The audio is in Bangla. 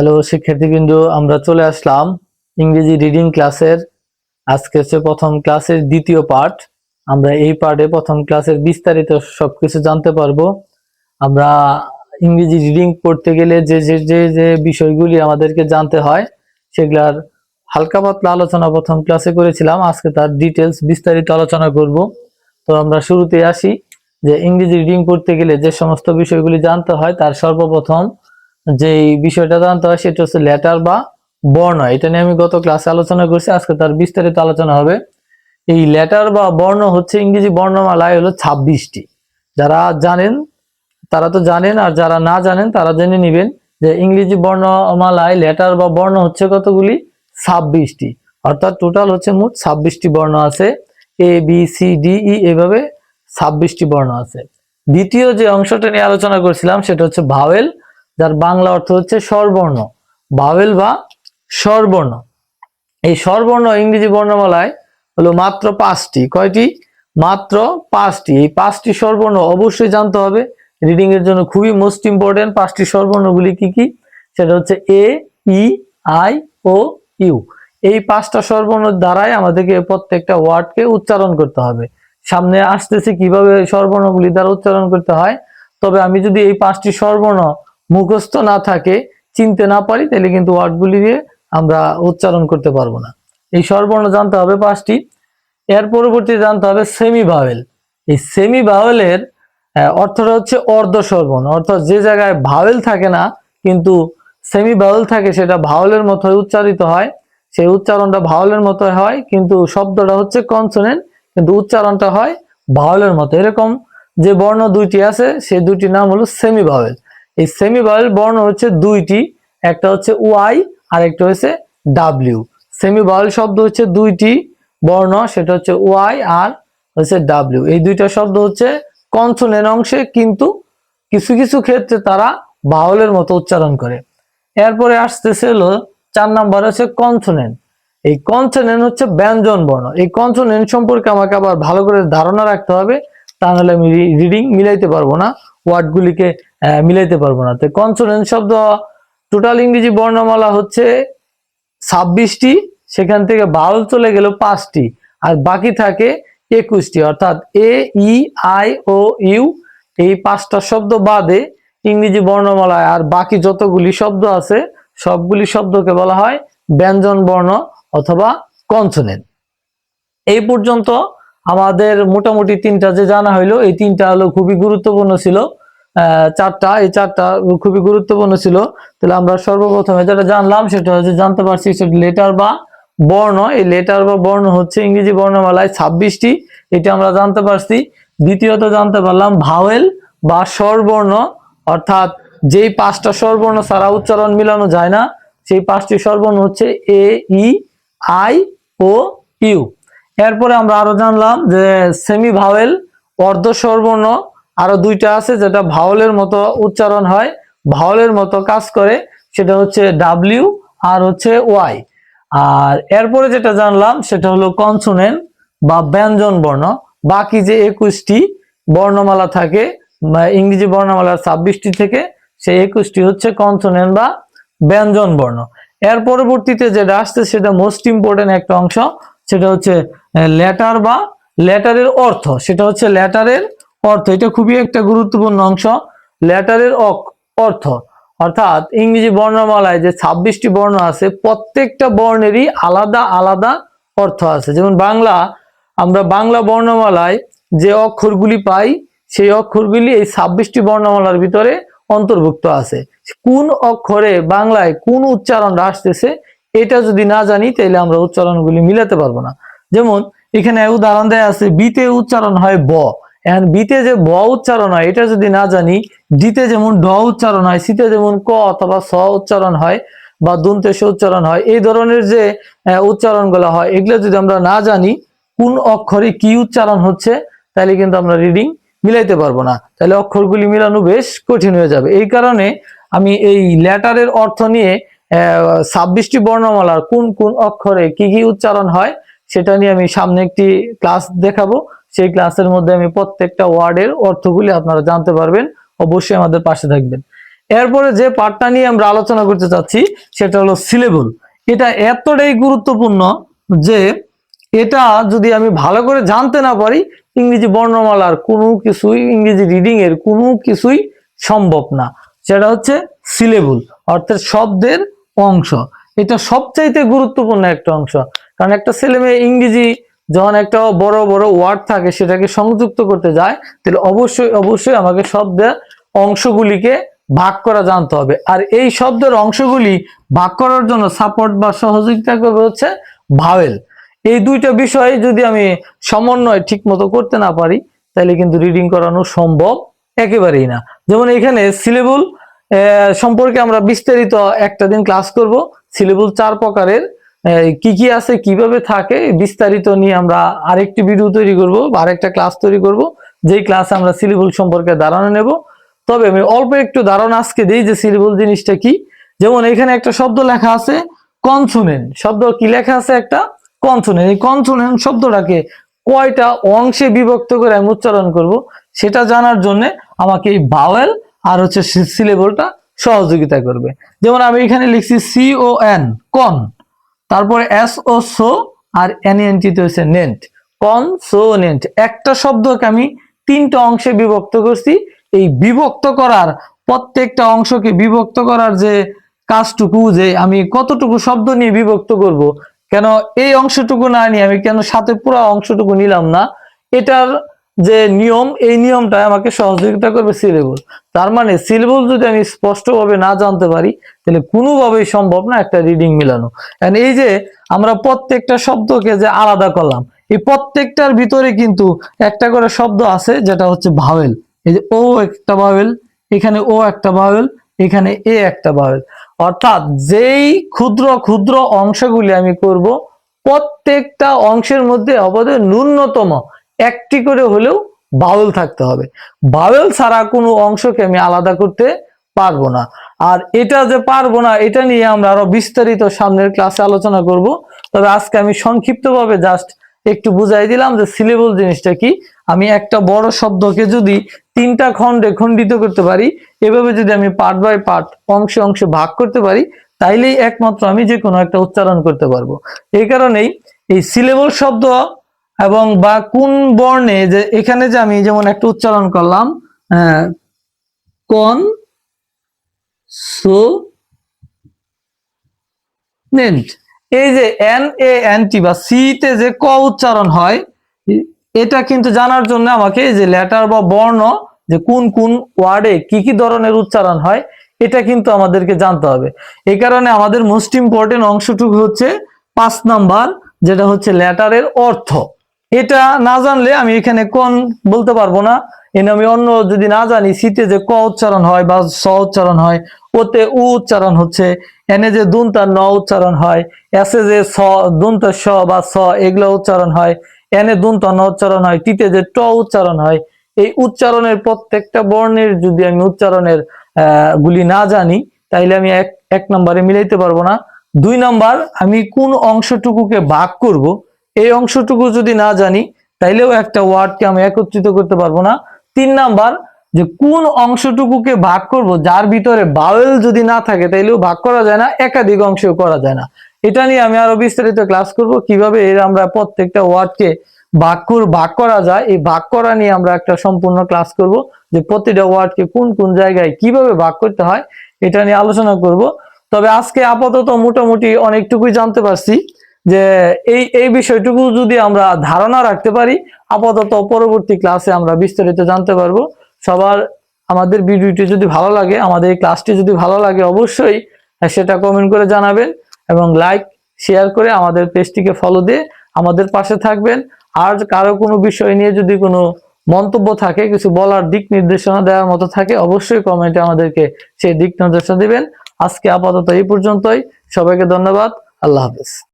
হ্যালো শিক্ষার্থীবৃন্দ, আমরা চলে আসলাম ইংরেজি রিডিং ক্লাসের আজকে হচ্ছে প্রথম ক্লাসের দ্বিতীয় পার্ট আমরা এই পার্টে প্রথম ক্লাসের বিস্তারিত সবকিছু জানতে পারব। আমরা ইংরেজি রিডিং পড়তে গেলে যে যে যে যে বিষয়গুলি আমাদেরকে জানতে হয়, সেগুলার হালকা পাতলা আলোচনা প্রথম ক্লাসে করেছিলাম। আজকে তার ডিটেলস বিস্তারিত আলোচনা করব। তো আমরা শুরুতে আসি যে, ইংরেজি রিডিং পড়তে গেলে যে সমস্ত বিষয়গুলি জানতে হয়, তার সর্বপ্রথম যে বিষয়টা জানতে হয়, সেটা হচ্ছে লেটার বা বর্ণ। এটা নিয়ে আমি গত ক্লাসে আলোচনা করছি, আজকে তার বিস্তারিত আলোচনা হবে। এই লেটার বা বর্ণ হচ্ছে ইংরেজি বর্ণমালায় হলো ছাব্বিশটি। যারা জানেন, তারা তো জানেন, আর যারা না জানেন, তারা জেনে নেবেন যে ইংরেজি বর্ণমালায় লেটার বা বর্ণ হচ্ছে কতগুলি? ছাব্বিশটি। অর্থাৎ টোটাল হচ্ছে মোট ছাব্বিশটি বর্ণ আছে। A B C D E এভাবে ছাব্বিশটি বর্ণ আছে। দ্বিতীয় যে অংশটা নিয়ে আলোচনা করছিলাম, সেটা হচ্ছে ভাওয়েল। যার বাংলা অর্থ হচ্ছে স্বরবর্ণ। ভাওয়েল বা স্বরবর্ণ। এই স্বরবর্ণ ইংরেজি বর্ণমালায় হলো মাত্র পাঁচটি। কয়টি? মাত্র পাঁচটি। এই পাঁচটি স্বরবর্ণ অবশ্যই জানতে হবে। রিডিং এর জন্য খুবই মোস্ট ইম্পর্টেন্ট পাঁচটি স্বরবর্ণগুলি কি কি? সেটা হচ্ছে এ ই আই ও ইউ এই পাঁচটা স্বরবর্ণের দ্বারাই আমাদেরকে প্রত্যেকটা ওয়ার্ডকে উচ্চারণ করতে হবে। সামনে আসতেছে কীভাবে স্বরবর্ণগুলি দ্বারা উচ্চারণ করতে হয়। তবে আমি যদি এই পাঁচটি স্বরবর্ণ মুখস্থ না থাকে, চিনতে না পারি, তাহলে কিন্তু ওয়ার্ডগুলি দিয়ে আমরা উচ্চারণ করতে পারব না। এই স্বরবর্ণ জানতে হবে পাঁচটি। এর পরবর্তী জানতে হবে সেমি ভাওয়েল এই সেমি ভাওয়েলের অর্থটা হচ্ছে অর্ধ স্বরবর্ণ, অর্থাৎ যে জায়গায় ভাওয়েল থাকে না, কিন্তু সেমি ভাওয়েল থাকে সেটা ভাওয়েলের মতো উচ্চারিত হয়। সেই উচ্চারণটা ভাওয়েলের মতো হয়, কিন্তু শব্দটা হচ্ছে কনসোনেন্ট, কিন্তু উচ্চারণটা হয় ভাওয়েলের মতো। এরকম যে বর্ণ দুইটি আছে, সেই দুইটি নাম হলো সেমি ভাওয়েল এই সেমি ভাওয়েল বর্ণ হচ্ছে দুইটি, একটা হচ্ছে ওয়াই আর একটা হচ্ছে ডাব্লিউ সেমি ভাওয়েল শব্দ হচ্ছে দুইটি বর্ণ, সেটা হচ্ছে ওয়াই আর হচ্ছে ডাব্লিউ এই দুইটা শব্দ হচ্ছে কনসোনেন্ট অংশে, কিন্তু কিছু কিছু ক্ষেত্রে তারা ভাওয়েলের মতো উচ্চারণ করে। এরপরে আসতেছে হলো চার নাম্বার হচ্ছে কনসোনেন এই কনসোনেন্ট হচ্ছে ব্যঞ্জন বর্ণ। এই কনসোনেন সম্পর্কে আমাকে আবার ভালো করে ধারণা রাখতে হবে, তা নাহলে আমি রিডিং মিলাইতে পারব না। ওয়ার্ডগুলিকে মিলাইতে পারব না। তো কনসোনেন্ট শব্দ টোটাল ইংরেজি বর্ণমালা হচ্ছে ছাব্বিশটি, সেখান থেকে বাউল চলে গেল পাঁচটি, আর বাকি থাকে একুশটি। অর্থাৎ এ ই আই ও ইউ এই পাঁচটা শব্দ বাদে ইংরেজি বর্ণমালায়, আর বাকি যতগুলি শব্দ আছে, সবগুলি শব্দকে বলা হয় ব্যঞ্জন বর্ণ অথবা কনসোনেন্ট এই পর্যন্ত আমাদের মোটামুটি তিনটা যে জানা হইল, এই তিনটা হলো খুবই গুরুত্বপূর্ণ ছিল। চারটা, এই চারটা খুবই গুরুত্বপূর্ণ ছিল। তাহলে আমরা সর্বপ্রথমে যেটা জানলাম, সেটা হচ্ছে জানতে পারছি সেটা লেটার বা বর্ণ, এই লেটার বা বর্ণ হচ্ছে ইংরেজি বর্ণমালায় ছাব্বিশটি, এটা আমরা জানতে পারছি। দ্বিতীয়ত জানতে পারলাম ভাওয়েল বা স্বরবর্ণ, অর্থাৎ যেই পাঁচটা স্বরবর্ণ ছাড়া উচ্চারণ মিলানো যায় না, সেই পাঁচটি স্বরবর্ণ হচ্ছে এ, ই, আই, ও, ইউ। এরপরে আমরা আরও জানলাম যে সেমি ভাওয়েল অর্ধ স্বরবর্ণ আরও দুইটা আছে যেটা ভাওলের মতো উচ্চারণ হয় ভাওলের মতো কাজ করে, সেটা হচ্ছে ডাব্লিউ আর হচ্ছে ওয়াই আর এরপরে যেটা জানলাম, সেটা হলো কনসোনেন বা ব্যঞ্জন বর্ণ। বাকি যে একুশটি বর্ণমালা থাকে ইংরেজি বর্ণমালার ছাব্বিশটি থেকে, সেই একুশটি হচ্ছে কনসোনেন বা ব্যঞ্জন বর্ণ। এর পরবর্তীতে যেটা আসছে, সেটা মোস্ট ইম্পর্টেন্ট একটা অংশ, সেটা হচ্ছে লেটার বা লেটারের অর্থ। সেটা হচ্ছে লেটারের অর্থ, এটা খুবই একটা গুরুত্বপূর্ণ অংশ। লেটারের অক, অর্থ। অর্থাৎ ইংরেজি বর্ণমালায় যে ছাব্বিশটি বর্ণ আছে, প্রত্যেকটা বর্ণেরই আলাদা আলাদা অর্থ আছে। যেমন বাংলা, আমরা বাংলা বর্ণমালায় যে অক্ষরগুলি পাই, সেই অক্ষরগুলি এই ছাব্বিশটি বর্ণমালার ভিতরে অন্তর্ভুক্ত আছে। কোন অক্ষরে বাংলায় কোন উচ্চারণটা আসতেছে, এটা যদি না জানি তাহলে আমরা উচ্চারণগুলি মিলাতে পারব না। যেমন, এখানে উদাহরণ দেয়া আছে, বিতে উচ্চারণ হয় ব। এখন বিতে যে ব উচ্চারণ হয়, এটা যদি না জানি ডিতে যেমন ড উচ্চারণ হয় সিতে যেমন ক অথবা স উচ্চারণ হয় বা দন্তে স উচ্চারণ হয়, এই ধরনের যে উচ্চারণগুলো হয়, এগুলো যদি আমরা না জানি, কোন অক্ষরে কি উচ্চারণ হচ্ছে, তাহলে কিন্তু আমরা রিডিং মিলাইতে পারব না। তাহলে অক্ষরগুলি মিলানো বেশ কঠিন হয়ে যাবে। এই কারণে আমি এই লেটারের অর্থ নিয়ে ছাব্বিশটি বর্ণমালার কোন কোন অক্ষরে কি কি উচ্চারণ হয়, সেটা নিয়ে আমি সামনে একটি ক্লাস দেখাবো। সেই ক্লাসের মধ্যে আমি প্রত্যেকটা ওয়ার্ডের অর্থগুলি আপনারা জানতে পারবেন। অবশ্যই আমাদের পাশে থাকবেন। এরপরে যে পার্টটা নিয়ে আমরা আলোচনা করতে চাচ্ছি, সেটা হলো সিলেবল এটা এতটাই গুরুত্বপূর্ণ যে এটা যদি আমি ভালো করে জানতে না পারি, ইংরেজি বর্ণমালার কোনো কিছুই, ইংরেজি রিডিং এর কোনো কিছুই সম্ভব না। সেটা হচ্ছে সিলেবল অর্থাৎ শব্দের অংশ। এটা সবচাইতে গুরুত্বপূর্ণ একটা অংশ। কারণ একটা ছেলে মেয়ে ইংরেজি যখন একটা বড় বড় ওয়ার্ড থাকে, সেটাকে সংযুক্ত করতে যায়, তাহলে অবশ্যই অবশ্যই আমাকে শব্দের অংশগুলিকে ভাগ করা জানতে হবে। আর এই শব্দের অংশগুলি ভাগ করার জন্য সাপোর্ট বা সহযোগিতা করবে হচ্ছে ভাওয়েল এই দুইটা বিষয় যদি আমি সমন্বয় ঠিক মতো করতে না পারি, তাহলে কিন্তু রিডিং করানো সম্ভব একেবারেই না। যেমন এখানে সিলেবল সম্পর্কে আমরা বিস্তারিত একটা দিন ক্লাস করব। সিলেবল চার প্রকারের কি কি আছে, কীভাবে থাকে, বিস্তারিত নিয়ে আমরা আরেকটি ভিডিও তৈরি করব বা আরেকটা ক্লাস তৈরি করব, যেই ক্লাসে আমরা সিলেবল সম্পর্কে ধারণা নেব। তবে আমি অল্প একটু ধারণা আজকে দিই যে সিলেবল জিনিসটা কি। যেমন এখানে একটা শব্দ লেখা আছে কনসোনেন্ট শব্দ কি লেখা আছে একটা? কনসোনেন্ট এই কনসোনেন্ট শব্দটাকে কয়টা অংশে বিভক্ত করে আমি উচ্চারণ করব, সেটা জানার জন্য আমাকে এই ভাওয়েল আর হচ্ছে সিলেবলটা সহযোগিতা করবে। যেমন আমি এখানে লিখছি সি ও এন কন তারপরে S O so R N N T হচ্ছে নেন্ট কনসোনেন্ট একটা শব্দকে আমি তিনটা অংশে বিভক্ত করছি। এই বিভক্ত করার প্রত্যেকটা অংশকে বিভক্ত করার যে কাজটুকু যে আমি কতটুকু শব্দ নিয়ে বিভক্ত করব, কেন এই অংশটুকু না নিয়ে আমি কেন সাথে পুরো অংশটুকু নিলাম না, এটার যে নিয়ম, এই নিয়মটা আমাকে সহযোগিতা করবে সিলেবল তার মানে সিলেবল যদি আমি স্পষ্টভাবে না জানতে পারি, তাহলে কোনোভাবেই সম্ভব না একটা রিডিং মিলানো। And এই যে আমরা প্রত্যেকটা শব্দকে যে আলাদা করলাম, এই প্রত্যেকটার ভিতরে কিন্তু একটা করে শব্দ আছে, যেটা হচ্ছে ভাওয়েল এই যে ও একটা ভাওয়েল এখানে ও একটা ভাওয়েল এখানে এ একটা ভাওয়েল অর্থাৎ যেই ক্ষুদ্র ক্ষুদ্র অংশগুলি আমি করব, প্রত্যেকটা অংশের মধ্যে অবশ্যই ন্যূনতম একটি করে হলেও বাউল থাকতে হবে। বাউল ছাড়া কোনো অংশকে আমি আলাদা করতে পারব না। আর এটা যে পারব না, এটা নিয়ে আমরা আরও বিস্তারিত সামনের ক্লাসে আলোচনা করব। তবে আজকে আমি সংক্ষিপ্তভাবে জাস্ট একটু বুঝাই দিলাম যে সিলেবল জিনিসটা কি। আমি একটা বড় শব্দকে যদি তিনটা খণ্ডে খণ্ডিত করতে পারি, এভাবে যদি আমি পার্ট বাই পার্ট অংশে অংশে ভাগ করতে পারি, তাইলেই একমাত্র আমি যে কোনো একটা উচ্চারণ করতে পারব। এই কারণেই এই সিলেবল শব্দ এবং বা কোন বর্ণে যে এখানে যে আমি যেমন একটা উচ্চারণ করলাম আহ, কন সো এই যে এন এ এন টি বা সি তে যে ক উচ্চারণ হয় এটা কিন্তু জানার জন্য আমাকে যে লেটার বা বর্ণ যে কোন কোন ওয়ার্ডে কি কি ধরনের উচ্চারণ হয় এটা কিন্তু আমাদেরকে জানতে হবে। এই কারণে আমাদের মোস্ট ইম্পর্টেন্ট অংশটুকু হচ্ছে পাঁচ নাম্বার যেটা হচ্ছে লেটারের অর্থ। এটা না জানলে আমি এখানে কোন বলতে পারব না। এনে আমি অন্য যদি না জানি সিতে যে ক উচ্চারণ হয় বা স উচ্চারণ হয়, ওতে উ উচ্চারণ হচ্ছে, এনে যে দুনতার ন উচ্চারণ হয়, এসে যে স দুনতার স বা স এগুলো উচ্চারণ হয়, এনে দুন্ত ন উচ্চারণ হয়, টিতে যে ট উচ্চারণ হয়, এই উচ্চারণের প্রত্যেকটা বর্ণের যদি আমি উচ্চারণের গুলি না জানি, তাইলে আমি এক এক নম্বরে মিলাইতে পারব না। দুই নাম্বার, আমি কোন অংশটুকুকে ভাগ করব এই অংশটুকু যদি না জানি, তাইলেও একটা ওয়ার্ডকে আমি একত্রিত করতে পারব না। তিন নাম্বার, যে কোন অংশটুকুকে ভাগ করব, যার ভিতরে বাউল যদি না থাকে, তাইলেও ভাগ করা যায় না, একাধিক অংশেও করা যায় না। এটা নিয়ে আমি আরও বিস্তারিত ক্লাস করব, কীভাবে এর আমরা প্রত্যেকটা ওয়ার্ডকে ভাগ ভাগ করা যায়। এই ভাগ করা নিয়ে আমরা একটা সম্পূর্ণ ক্লাস করব, যে প্রতিটা ওয়ার্ডকে কোন কোন জায়গায় কীভাবে ভাগ করতে হয়, এটা নিয়ে আলোচনা করব। তবে আজকে আপাতত মোটামুটি অনেকটুকুই জানতে পারছি। যে এই এই বিষয়টুকু যদি আমরা ধারণা রাখতে পারি, আপাতত পরবর্তী ক্লাসে আমরা বিস্তারিত জানতে পারব। সবার আমাদের ভিডিওটি যদি ভালো লাগে, আমাদের এই ক্লাসটি যদি ভালো লাগে অবশ্যই সেটা কমেন্ট করে জানাবেন এবং লাইক শেয়ার করে আমাদের পেজটিকে ফলো দিয়ে আমাদের পাশে থাকবেন। আর কারও কোনো বিষয় নিয়ে যদি কোনো মন্তব্য থাকে, কিছু বলার দিক নির্দেশনা দেওয়ার মতো থাকে, অবশ্যই কমেন্টে আমাদেরকে সেই দিক নির্দেশনা দিবেন। আজকে আপাতত এই পর্যন্তই। সবাইকে ধন্যবাদ। আল্লাহ হাফেজ।